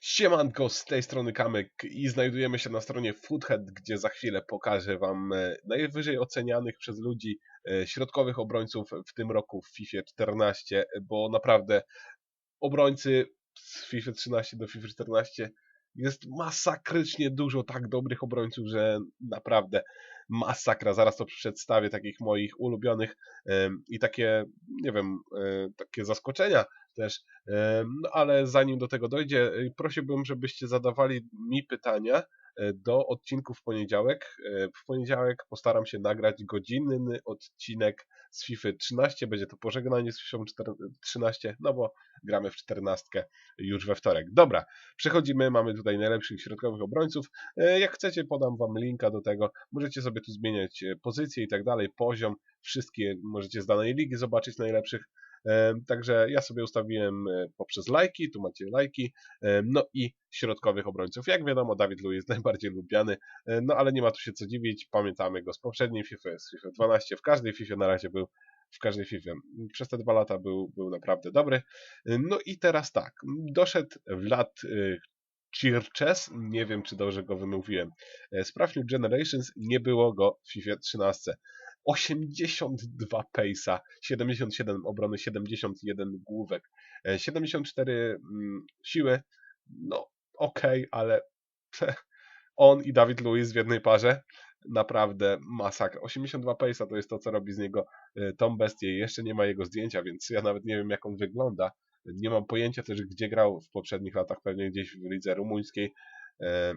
Siemanko, z tej strony Kamek i znajdujemy się na stronie Foodhead, gdzie za chwilę pokażę Wam e, najwyżej ocenianych przez ludzi e, środkowych obrońców w tym roku w FIFA 14, bo naprawdę obrońcy z FIFA 13 do FIFA 14 jest masakrycznie dużo tak dobrych obrońców, że naprawdę masakra. Zaraz to przedstawię takich moich ulubionych i takie, nie wiem, e, takie zaskoczenia też. No ale zanim do tego dojdzie, y, prosiłbym, żebyście zadawali mi pytania e, do odcinku w poniedziałek. E, W poniedziałek postaram się nagrać godzinny odcinek z FIFA 13. Będzie to pożegnanie z FIFA 4 13, no bo gramy w 14 już we wtorek. Dobra, przechodzimy. Mamy tutaj najlepszych środkowych obrońców. E, Jak chcecie, podam Wam linka do tego. Możecie sobie tu zmieniać e, pozycje i tak dalej, poziom. Wszystkie możecie z danej ligi zobaczyć najlepszych. E, Także ja sobie ustawiłem e, poprzez lajki, tu macie lajki, e, no i środkowych obrońców. Jak wiadomo, Dawid Luiz najbardziej lubiany, no ale nie ma tu się co dziwić, pamiętamy go z poprzedniej FIFA, z FIFA 12, w każdej FIFA na razie był, w każdej FIFA. Przez te dwa lata był, był naprawdę dobry. No i teraz tak, doszedł w e, Chirches, nie wiem czy dobrze go wymówiłem, sprawdź New Generations, nie było go w FIFA 13. 82 pace'a, 77 obrony, 71 główek, e, 74 mm, siły. No, okej, ale on i Dawid Luiz w jednej parze. Naprawdę masakra. 82 pace'a to jest to, co robi z niego e, tą bestię. Jeszcze nie ma jego zdjęcia, więc ja nawet nie wiem, jak on wygląda. Nie mam pojęcia też, gdzie grał w poprzednich latach, pewnie gdzieś w lidze rumuńskiej e,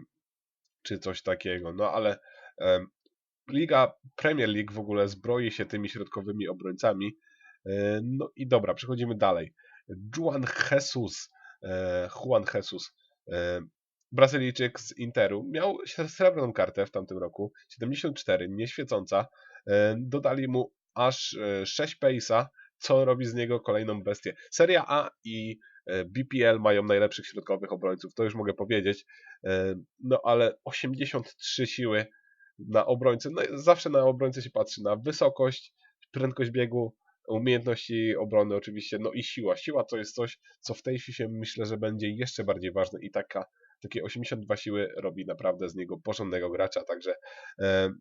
czy coś takiego. No ale Liga Premier League w ogóle zbroi się tymi środkowymi obrońcami. E, No i dobra, przechodzimy dalej. Juan Jesus, e, Juan Jesus, e, Brazylijczyk z Interu, miał srebrną kartę w tamtym roku, 74, nieświecąca. Dodali mu aż e, 6 pace'a, co robi z niego kolejną bestię. Seria A i BPL mają najlepszych środkowych obrońców, to już mogę powiedzieć. No ale 83 siły na obrońcę. No, zawsze na obrońcę się patrzy na wysokość, prędkość biegu, umiejętności obrony oczywiście, no i siła. Siła to jest coś, co w tej FIFA myślę, że będzie jeszcze bardziej ważne i taka, takie 82 siły robi naprawdę z niego porządnego gracza, także e,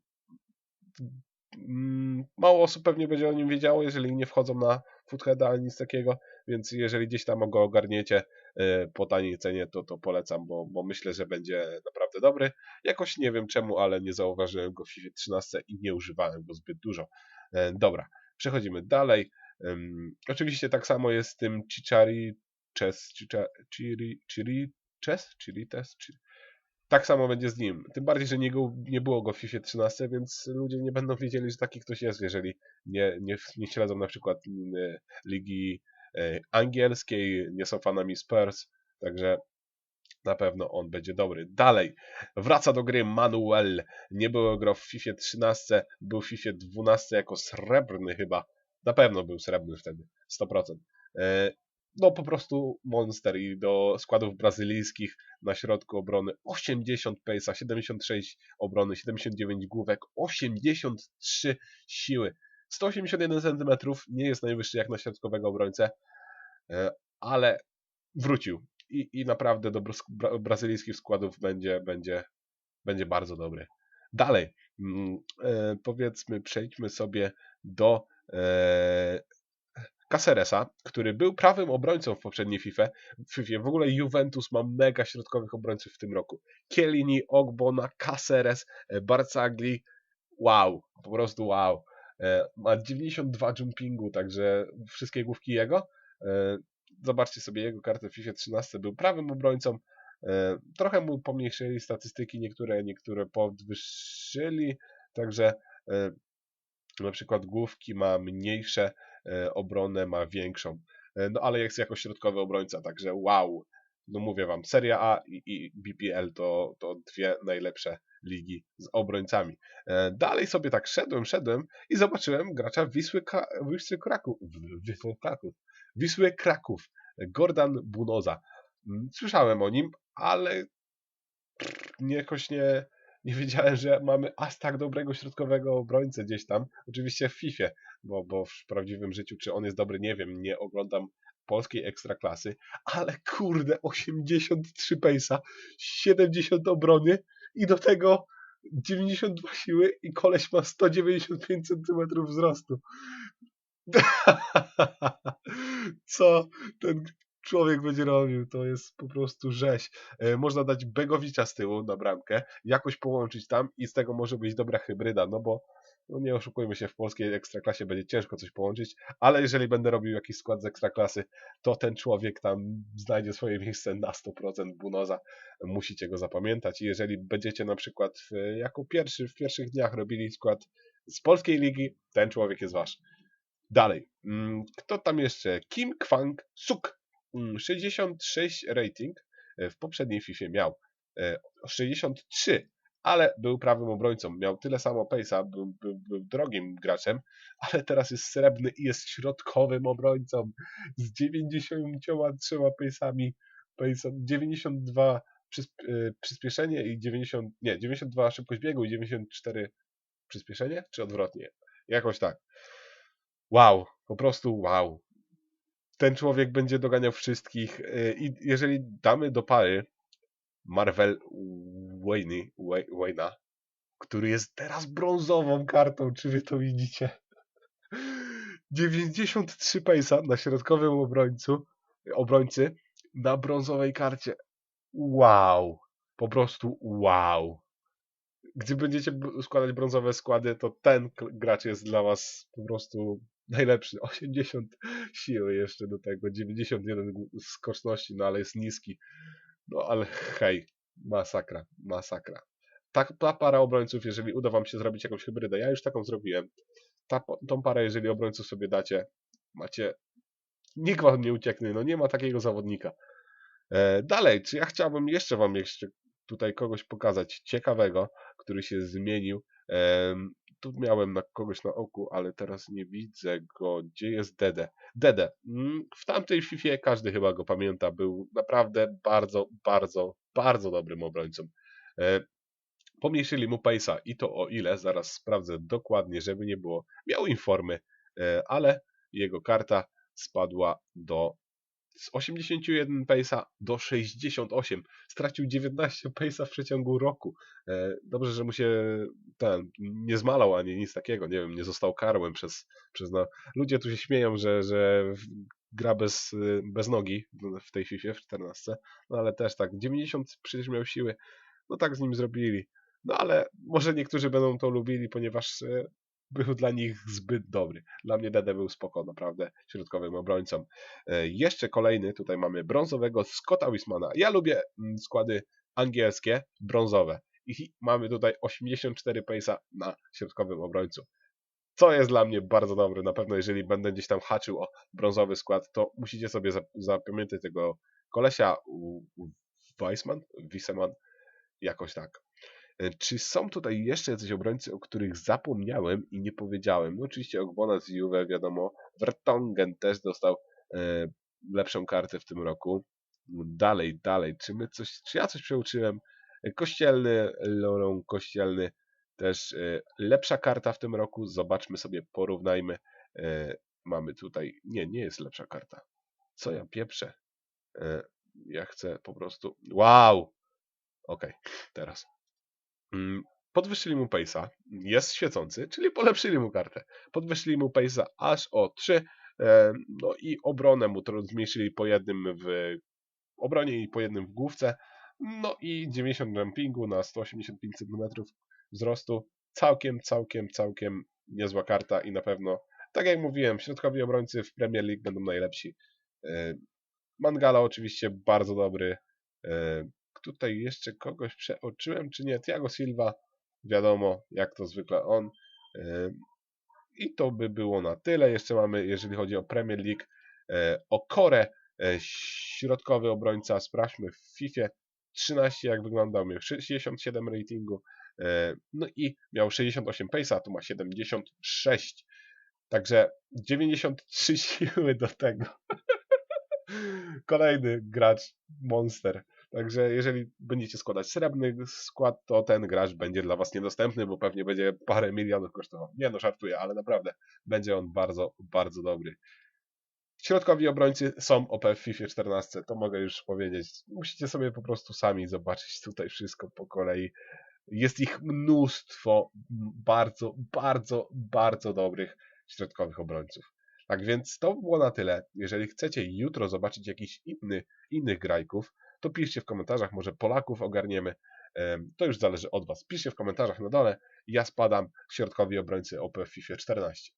mm, mało osób pewnie będzie o nim wiedziało, jeżeli nie wchodzą na Footheada ani nic takiego, więc jeżeli gdzieś tam go ogarniecie po taniej cenie, to, to polecam, bo, bo myślę, że będzie naprawdę dobry. Jakoś nie wiem czemu, ale nie zauważyłem go w FIFA 13 i nie używałem go zbyt dużo. E, Dobra, przechodzimy dalej. Oczywiście tak samo jest z tym Chichari Chess, Chicha- Chiri, Chiri Chess, Chiri Test, Chiri. Tak samo będzie z nim. Tym bardziej, że nie, go, nie było go w FIFA 13, więc ludzie nie będą wiedzieli, że taki ktoś jest, jeżeli nie, nie, nie śledzą na przykład mm, ligi e, angielskiej, nie są fanami Spurs, także na pewno on będzie dobry. Dalej, wraca do gry Manuel. Nie było go w FIFA 13, był w FIFA 12 jako srebrny chyba. Na pewno był srebrny wtedy, 100%. E, No po prostu monster i do składów brazylijskich na środku obrony 80 pace'a, 76 obrony, 79 główek, 83 siły. 181 cm nie jest najwyższy jak na środkowego obrońcę, e, ale wrócił i, i naprawdę do brazylijskich składów będzie, będzie, będzie bardzo dobry. Dalej, mm, e, powiedzmy, przejdźmy sobie do e, Caceresa, który był prawym obrońcą w poprzedniej FIFA. W FIFA. W ogóle Juventus ma mega środkowych obrońców w tym roku. Chiellini, Ogbona, Caceres, Barcagli. Wow, po prostu wow. E, Ma 92 jumpingu, także wszystkie główki jego. E, Zobaczcie sobie jego kartę w FIFA 13. Był prawym obrońcą. E, Trochę mu pomniejszyli statystyki, niektóre, niektóre podwyższyli. Także na przykład główki ma mniejsze, obronę ma większą. No ale jest jako środkowy obrońca, także wow. No mówię wam, Seria A i, i BPL to, to dwie najlepsze ligi z obrońcami. E, Dalej sobie tak szedłem, szedłem i zobaczyłem gracza Wisły, Ka- Wisły Kraków. Wisły Kraków. Wisły Kraków. Gordan Bunoza. Mm, Słyszałem o nim, ale nie, jakoś nie, nie wiedziałem, że mamy aż tak dobrego środkowego obrońcę gdzieś tam. Oczywiście w FIFA, bo, bo w prawdziwym życiu, czy on jest dobry, nie wiem. Nie oglądam polskiej ekstraklasy, ale kurde, 83 pejsa, 70 obrony i do tego 92 siły i koleś ma 195 cm wzrostu. Co ten człowiek będzie robił, to jest po prostu rzeź. E, Można dać Begowicza z tyłu na bramkę, jakoś połączyć tam i z tego może być dobra hybryda, no bo no nie oszukujmy się, w polskiej ekstraklasie będzie ciężko coś połączyć, ale jeżeli będę robił jakiś skład z ekstraklasy, to ten człowiek tam znajdzie swoje miejsce na 100% Bunoza. Musicie go zapamiętać i jeżeli będziecie na przykład w, jako pierwszy w pierwszych dniach robili skład z polskiej ligi, ten człowiek jest wasz. Dalej. Mm, Kto tam jeszcze? Kim Kwang Suk. Mm, 66 rating. E, W poprzedniej FIFA miał e, 63, ale był prawym obrońcą. Miał tyle samo pace'a, był, był, był drogim graczem, ale teraz jest srebrny i jest środkowym obrońcą z 93 pace'ami. pace'em 92 przysp- e, przyspieszenie i 90, nie, 92 szybkość biegu i 94 przyspieszenie, czy odwrotnie? Jakoś tak. Wow, po prostu wow. Ten człowiek będzie doganiał wszystkich y, i jeżeli damy do pary Marvel Wayne, Way- Wayna, który jest teraz brązową kartą, czy wy to widzicie? 93 pace'a na środkowym obrońcu, obrońcy na brązowej karcie. Wow, po prostu wow. Gdy będziecie składać brązowe składy, to ten gracz jest dla was po prostu najlepszy. 80 siły jeszcze do tego, 91 gł- skoczności, no ale jest niski. No ale hej, masakra, masakra. Ta, ta para obrońców, jeżeli uda wam się zrobić jakąś hybrydę, ja już taką zrobiłem. Ta, tą parę, jeżeli obrońców sobie dacie, macie. Nikt wam nie ucieknie, no nie ma takiego zawodnika. E, dalej, czy ja chciałbym jeszcze wam jeszcze tutaj kogoś pokazać ciekawego, który się zmienił. Em, tu miałem na kogoś na oku, ale teraz nie widzę go. Gdzie jest Dede? Dede. Mm, W tamtej FIFA każdy chyba go pamięta. Był naprawdę bardzo, bardzo, bardzo dobrym obrońcą. E, Pomniejszyli mu pace'a i to o ile, zaraz sprawdzę dokładnie, żeby nie było. Miał informy, e, ale jego karta spadła do z 81 pace'a do 68. Stracił 19 pace'a w przeciągu roku. E, Dobrze, że mu się ten nie zmalał ani nic takiego, nie wiem, nie został karłem przez, przez no. Ludzie tu się śmieją, że, że gra bez, y, bez nogi w tej FIFA w 14, no ale też tak, 90 przecież miał siły, no tak z nim zrobili. No ale może niektórzy będą to lubili, ponieważ e, był dla nich zbyt dobry. Dla mnie Dede był spoko, naprawdę środkowym obrońcą. E, Jeszcze kolejny, tutaj mamy brązowego Scotta Wismana. Ja lubię mm, składy angielskie, brązowe. I mamy tutaj 84 pace'a na środkowym obrońcu. Co jest dla mnie bardzo dobre. Na pewno jeżeli będę gdzieś tam haczył o brązowy skład, to musicie sobie zap- zapamiętać tego kolesia Weissman, Wisseman, jakoś tak. E, Czy są tutaj jeszcze jacyś obrońcy, o których zapomniałem i nie powiedziałem? No oczywiście Ogbona z Juve, wiadomo. Vertonghen też dostał e, lepszą kartę w tym roku. Dalej, dalej. Czy, my coś, czy ja coś przeuczyłem? E, Kościelny, Lorą Kościelny też e, lepsza karta w tym roku. Zobaczmy sobie, porównajmy. E, mamy tutaj... Nie, nie jest lepsza karta. Co ja pieprzę? E, ja chcę po prostu... Wow! Okej, teraz. Mm, Podwyższyli mu pace'a, jest świecący, czyli polepszyli mu kartę. Podwyższyli mu pace'a aż o 3, e, no i obronę mu to zmniejszyli po jednym w obronie i po jednym w główce. No i 90 jumpingu na 185 cm wzrostu. Całkiem, całkiem, całkiem niezła karta i na pewno, tak jak mówiłem, środkowi obrońcy w Premier League będą najlepsi. E, Mangala oczywiście bardzo dobry. E, Tutaj jeszcze kogoś przeoczyłem, czy nie? Thiago Silva, wiadomo, jak to zwykle on. E, I to by było na tyle. Jeszcze mamy, jeżeli chodzi o Premier League, o Kore, e, środkowy obrońca. Sprawdźmy w FIFA 13, jak wyglądał. Miał 67 ratingu. E, No i miał 68 pace'a, tu ma 76. Także 93 siły do tego. Kolejny gracz monster. Także jeżeli będziecie składać srebrny skład, to ten gracz będzie dla was niedostępny, bo pewnie będzie parę milionów kosztował. Nie no, żartuję, ale naprawdę będzie on bardzo, bardzo dobry. Środkowi obrońcy są OP w FIFA 14, to mogę już powiedzieć. Musicie sobie po prostu sami zobaczyć tutaj wszystko po kolei. Jest ich mnóstwo bardzo, bardzo, bardzo dobrych środkowych obrońców. Tak więc to było na tyle. Jeżeli chcecie jutro zobaczyć jakiś inny, innych grajków, to piszcie w komentarzach, może Polaków ogarniemy. Em, To już zależy od Was. Piszcie w komentarzach na dole. Ja spadam środkowi obrońcy OP w FIFA 14.